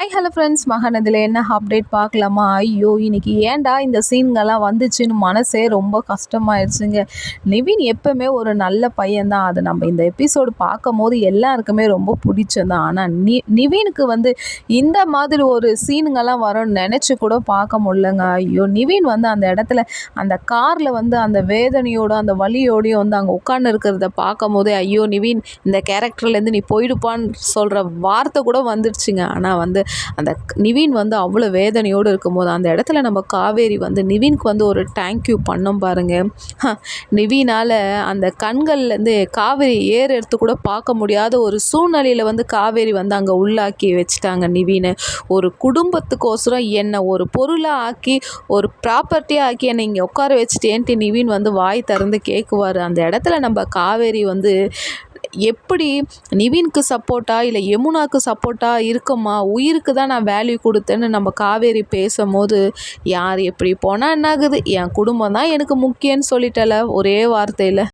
High hello friends மகனதில் என்ன update பார்க்கலாமா? ஐயோ இன்னைக்கு ஏன்டா இந்த சீன்கள்லாம் வந்துச்சுன்னு மனசே ரொம்ப கஷ்டமாயிடுச்சுங்க நிவின் எப்போவுமே ஒரு நல்ல பையன்தான். அது நம்ம இந்த எபிசோடு பார்க்கும் போது எல்லாருக்குமே ரொம்ப பிடிச்சதான் ஆனால் நி நிவினுக்கு வந்து இந்த மாதிரி ஒரு சீனுங்கெல்லாம் வரும்னு நினச்சி கூட பார்க்க முடியலங்க. ஐயோ நிவின் வந்து அந்த இடத்துல அந்த காரில் வந்து அந்த வேதனையோட அந்த வழியோடையும் வந்து அங்கே உட்காந்து இருக்கிறத பார்க்கும் போதே ஐயோ நிவின் இந்த கேரக்டர்லேருந்து நீ போயிடுப்பான்னு சொல்கிற வார்த்தை கூட வந்துடுச்சுங்க ஆனால் வந்து அந்த நிவின் வந்து அவ்வளோ வேதனையோடு இருக்கும்போது அந்த இடத்துல நம்ம காவேரி வந்து நிவின்க்கு வந்து ஒரு தேங்க்யூ பண்ணோம் பாருங்கள் நிவினால் அந்த கண்கள்லேருந்து காவேரி ஏர் எடுத்து கூட பார்க்க முடியாத ஒரு சூழ்நிலையில் வந்து காவேரி வந்து அங்கே உள்ளாக்கி வச்சுட்டாங்க நிவினை. ஒரு குடும்பத்துக்கோசரம் என்னை ஒரு பொருளாக ஆக்கி ஒரு ப்ராப்பர்ட்டியாக ஆக்கி என்னை இங்கே உட்கார வச்சுட்டேன்ட்டு நிவின் வந்து வாய் திறந்து கேட்குவார் அந்த இடத்துல நம்ம காவேரி வந்து எப்படி நிவின்க்கு சப்போர்ட்டாக இல்லை யமுனாக்கு சப்போர்ட்டா இருக்கம்மா உயிருக்கு தான் நான் வேல்யூ கொடுத்தேன்னு நம்ம காவேரி பேசும்போது யார் எப்படி போனால் என்னாகுது? என் குடும்பம் தான் எனக்கு முக்கியம்னு சொல்லிட்டல ஒரே வார்த்தையில்.